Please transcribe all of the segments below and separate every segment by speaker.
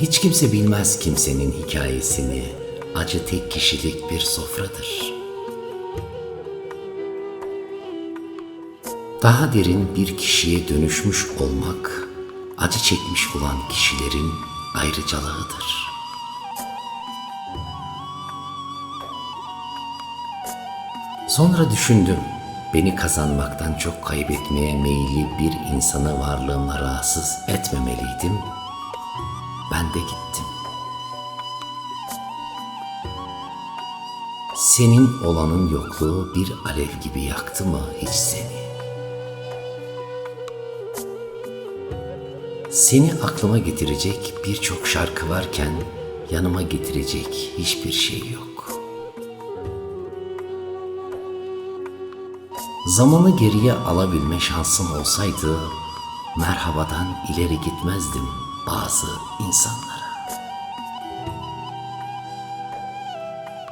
Speaker 1: Hiç kimse bilmez kimsenin hikayesini. Acı tek kişilik bir sofradır. Daha derin bir kişiye dönüşmüş olmak, acı çekmiş olan kişilerin ayrıcalığıdır. Sonra düşündüm. Beni kazanmaktan çok kaybetmeye meyilli bir insanı varlığımla rahatsız etmemeliydim. Ben de gittim. Senin olanın yokluğu bir alev gibi yaktı mı hiç seni? Seni aklıma getirecek birçok şarkı varken yanıma getirecek hiçbir şey yok. Zamanı geriye alabilme şansım olsaydı merhabadan ileri gitmezdim bazı insanlara.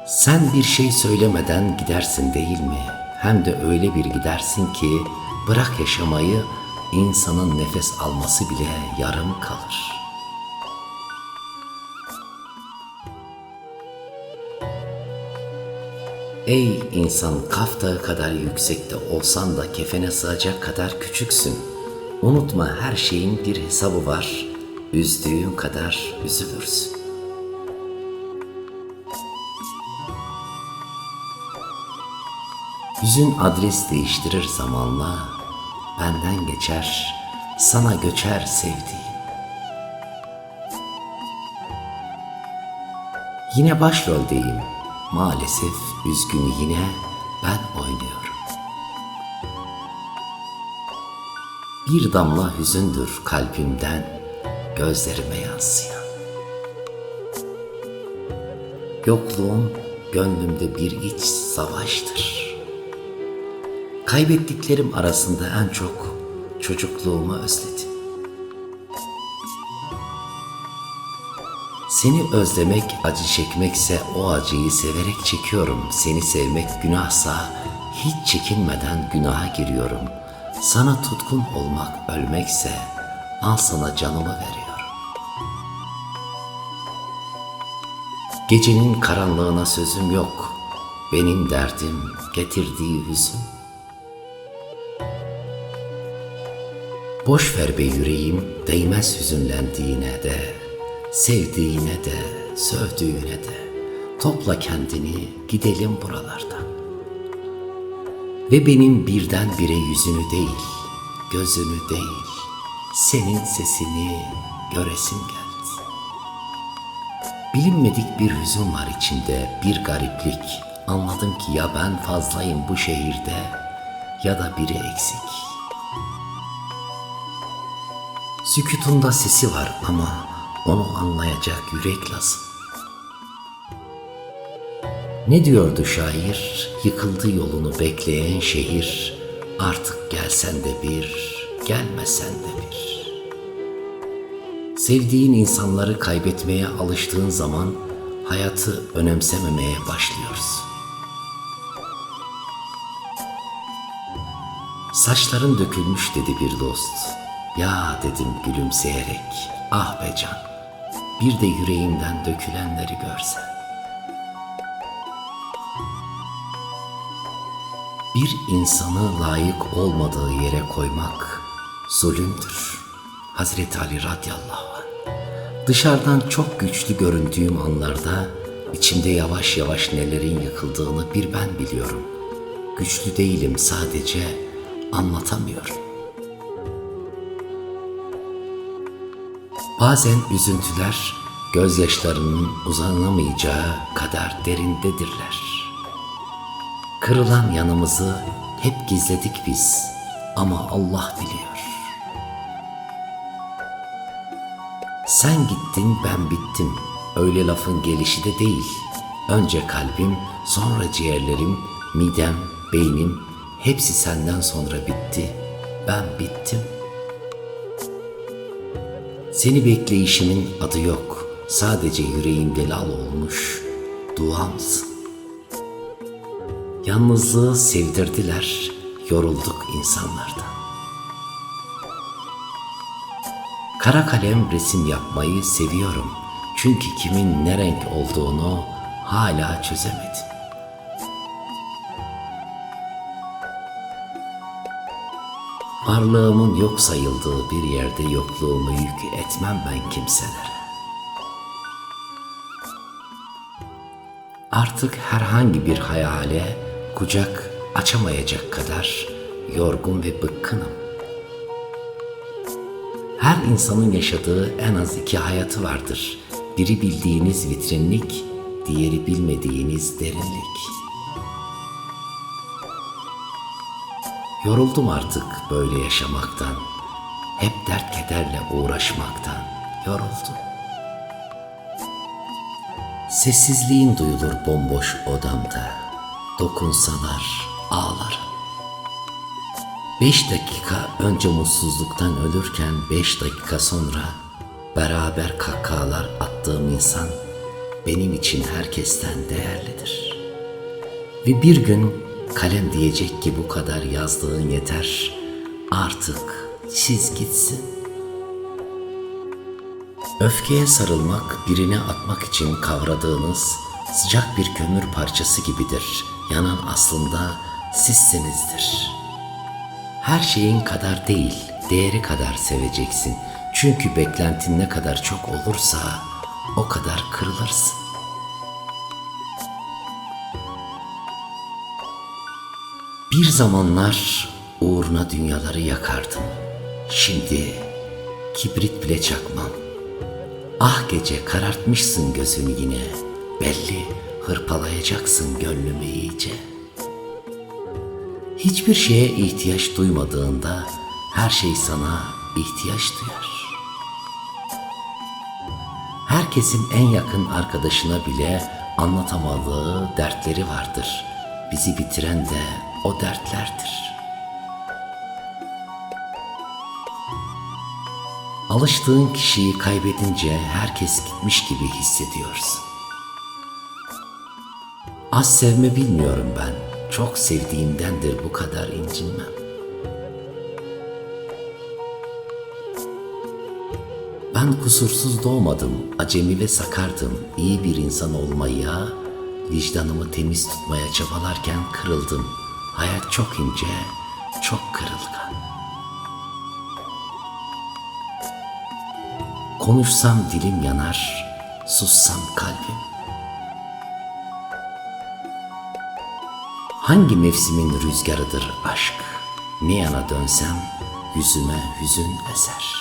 Speaker 1: Sen bir şey söylemeden gidersin değil mi? Hem de öyle bir gidersin ki bırak yaşamayı insanın nefes alması bile yarım kalır. Ey insan Kaf Dağı kadar yüksekte olsan da kefene sığacak kadar küçüksün. Unutma her şeyin bir hesabı var. Üzdüğün kadar üzülürsün. Yüzün adres değiştirir zamanla, benden geçer, sana göçer sevdiğim. Yine başroldeyim, maalesef üzgünü yine ben oynuyorum. Bir damla hüzündür kalbimden gözlerime yansıyan. Yokluğum gönlümde bir iç savaştır. Kaybettiklerim arasında en çok çocukluğumu özledim. Seni özlemek acı çekmekse o acıyı severek çekiyorum. Seni sevmek günahsa hiç çekinmeden günaha giriyorum. Sana tutkun olmak ölmekse al sana canımı veriyorum. Gecenin karanlığına sözüm yok. Benim derdim getirdiği hüzün. Boş ver be yüreğim, değmez hüzünlendiğine de, sevdiğine de, sövdüğüne de. Topla kendini, gidelim buralardan. Ve benim birden bire yüzünü değil, gözünü değil, senin sesini göresim geldi. Bilinmedik bir hüzün var içinde, bir gariplik. Anladım ki ya ben fazlayım bu şehirde ya da biri eksik. Sükutunda sesi var ama onu anlayacak yürek lazım. Ne diyordu şair? Yıkıldı yolunu bekleyen şehir. Artık gelsen de bir, gelmesen de bir. Sevdiğin insanları kaybetmeye alıştığın zaman hayatı önemsememeye başlıyoruz. Saçların dökülmüş dedi bir dost. Ya dedim gülümseyerek. Ah be can. Bir de yüreğimden dökülenleri görsen. Bir insanı layık olmadığı yere koymak zulümdür. Hazreti Ali radıyallahu. Dışarıdan çok güçlü göründüğüm anlarda içimde yavaş yavaş nelerin yıkıldığını bir ben biliyorum. Güçlü değilim sadece anlatamıyorum. Bazen üzüntüler gözyaşlarının uzanamayacağı kadar derindedirler. Kırılan yanımızı hep gizledik biz ama Allah biliyor. Sen gittin ben bittim. Öyle lafın gelişi de değil. Önce kalbim, sonra ciğerlerim, midem, beynim hepsi senden sonra bitti. Ben bittim. Seni bekleyişimin adı yok. Sadece yüreğimde lal olmuş duamsın. Yalnızlığı sevdirdiler, yorulduk insanlardan. Kara kalem resim yapmayı seviyorum. Çünkü kimin ne renk olduğunu hala çözemedim. Varlığımın yok sayıldığı bir yerde yokluğumu yük etmem ben kimselere. Artık herhangi bir hayale kucak açamayacak kadar yorgun ve bıkkınım. Her insanın yaşadığı en az iki hayatı vardır. Biri bildiğiniz vitrinlik, diğeri bilmediğiniz derinlik. Yoruldum artık böyle yaşamaktan. Hep dert kederle uğraşmaktan. Yoruldum. Sessizliğin duyulur bomboş odamda. Dokunsalar ağlarım. Beş dakika önce mutsuzluktan ölürken beş dakika sonra beraber kahkahalar attığım insan benim için herkesten değerlidir. Ve bir gün kalem diyecek ki bu kadar yazdığın yeter. Artık çiz gitsin. Öfkeye sarılmak, birine atmak için kavradığınız sıcak bir kömür parçası gibidir. Yanan aslında sizsinizdir. Her şeyin kadar değil, değeri kadar seveceksin. Çünkü beklentin ne kadar çok olursa o kadar kırılırsın. Bir zamanlar uğruna dünyaları yakardım. Şimdi kibrit bile çakmam. Ah gece karartmışsın gözünü yine. Belli hırpalayacaksın gönlümü. Hiçbir şeye ihtiyaç duymadığında her şey sana ihtiyaç duyar. Herkesin en yakın arkadaşına bile anlatamadığı dertleri vardır. Bizi bitiren de o dertlerdir. Alıştığın kişiyi kaybedince herkes gitmiş gibi hissediyorsun. Az sevme bilmiyorum ben. Çok sevdiğimdendir bu kadar incinmem. Ben kusursuz doğmadım, acemi ve sakardım. İyi bir insan olmaya, vicdanımı temiz tutmaya çabalarken kırıldım. Hayat çok ince, çok kırılgan. Konuşsam dilim yanar, sussam kalbim. Hangi mevsimin rüzgarıdır aşk? Ne yana dönsem yüzüme hüzün eser.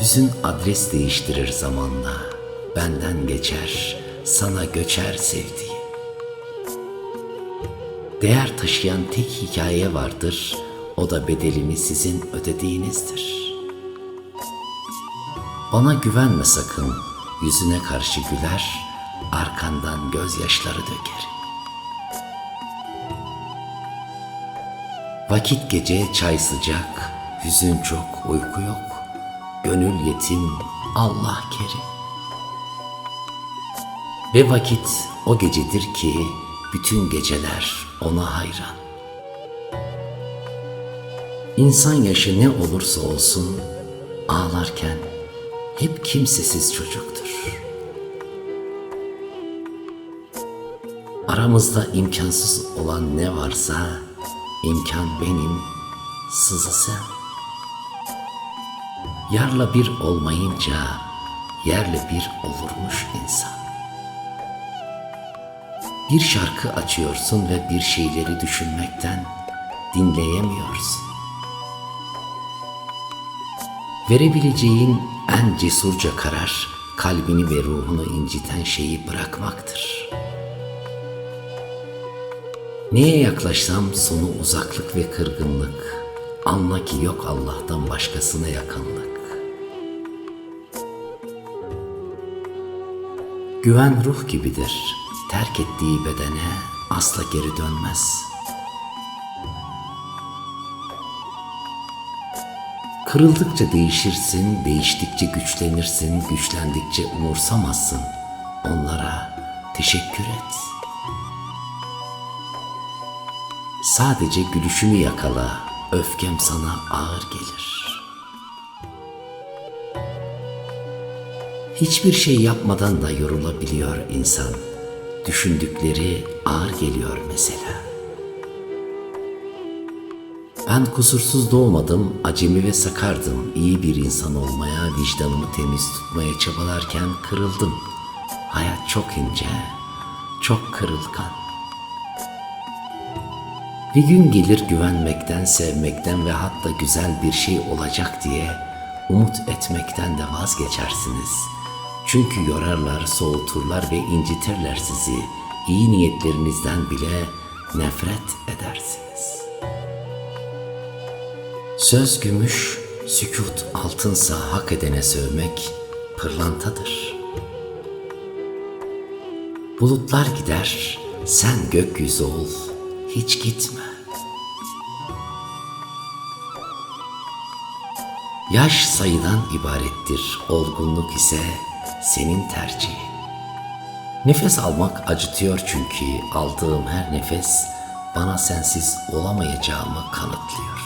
Speaker 1: Hüzün adres değiştirir zamanla. Benden geçer, sana göçer sevdiğim. Değer taşıyan tek hikaye vardır. O da bedelini sizin ödediğinizdir. Bana güvenme sakın. Yüzüne karşı güler, arkandan gözyaşları döker. Vakit gece çay sıcak, hüzün çok, uyku yok. Gönül yetim, Allah kerim. Ve vakit o gecedir ki bütün geceler ona hayran. İnsan yaşı ne olursa olsun ağlarken hep kimsesiz çocuktur. Aramızda imkansız olan ne varsa imkan benim, sızı sen. Yarla bir olmayınca yerle bir olurmuş insan. Bir şarkı açıyorsun ve bir şeyleri düşünmekten dinleyemiyorsun. Verebileceğin en cesurca karar kalbini ve ruhunu inciten şeyi bırakmaktır. Neye yaklaşsam sonu uzaklık ve kırgınlık. Anla ki yok Allah'tan başkasına yakınlık. Güven ruh gibidir. Terk ettiği bedene asla geri dönmez. Kırıldıkça değişirsin, değiştikçe güçlenirsin, güçlendikçe umursamazsın. Onlara teşekkür et. Sadece gülüşünü yakala, öfkem sana ağır gelir. Hiçbir şey yapmadan da yorulabiliyor insan. Düşündükleri ağır geliyor mesela. Ben kusursuz doğmadım, acemi ve sakardım. İyi bir insan olmaya, vicdanımı temiz tutmaya çabalarken kırıldım. Hayat çok ince, çok kırılgan. Bir gün gelir güvenmekten, sevmekten ve hatta güzel bir şey olacak diye umut etmekten de vazgeçersiniz. Çünkü yorarlar, soğuturlar ve incitirler sizi. İyi niyetlerinizden bile nefret edersiniz. Söz gümüş, sükut altınsa hak edene sövmek pırlantadır. Bulutlar gider, sen gökyüzü ol, hiç gitme. Yaş sayıdan ibarettir, olgunluk ise senin tercihin. Nefes almak acıtıyor çünkü aldığım her nefes bana sensiz olamayacağımı kanıtlıyor.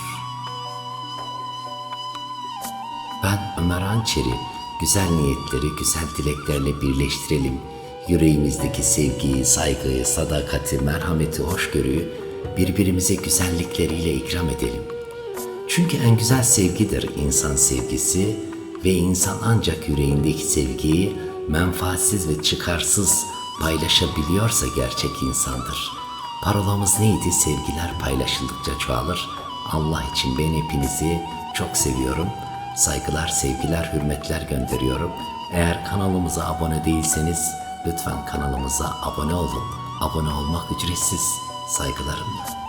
Speaker 1: Ben Ömer Hançeri, güzel niyetleri güzel dileklerle birleştirelim. Yüreğimizdeki sevgiyi, saygıyı, sadakati, merhameti, hoşgörüyü birbirimize güzellikleriyle ikram edelim. Çünkü en güzel sevgidir insan sevgisi ve insan ancak yüreğindeki sevgiyi menfaatsiz ve çıkarsız paylaşabiliyorsa gerçek insandır. Parolamız neydi? Sevgiler paylaşıldıkça çoğalır. Allah için ben hepinizi çok seviyorum. Saygılar, sevgiler, hürmetler gönderiyorum. Eğer kanalımıza abone değilseniz lütfen kanalımıza abone olun. Abone olmak ücretsiz. Saygılarımla.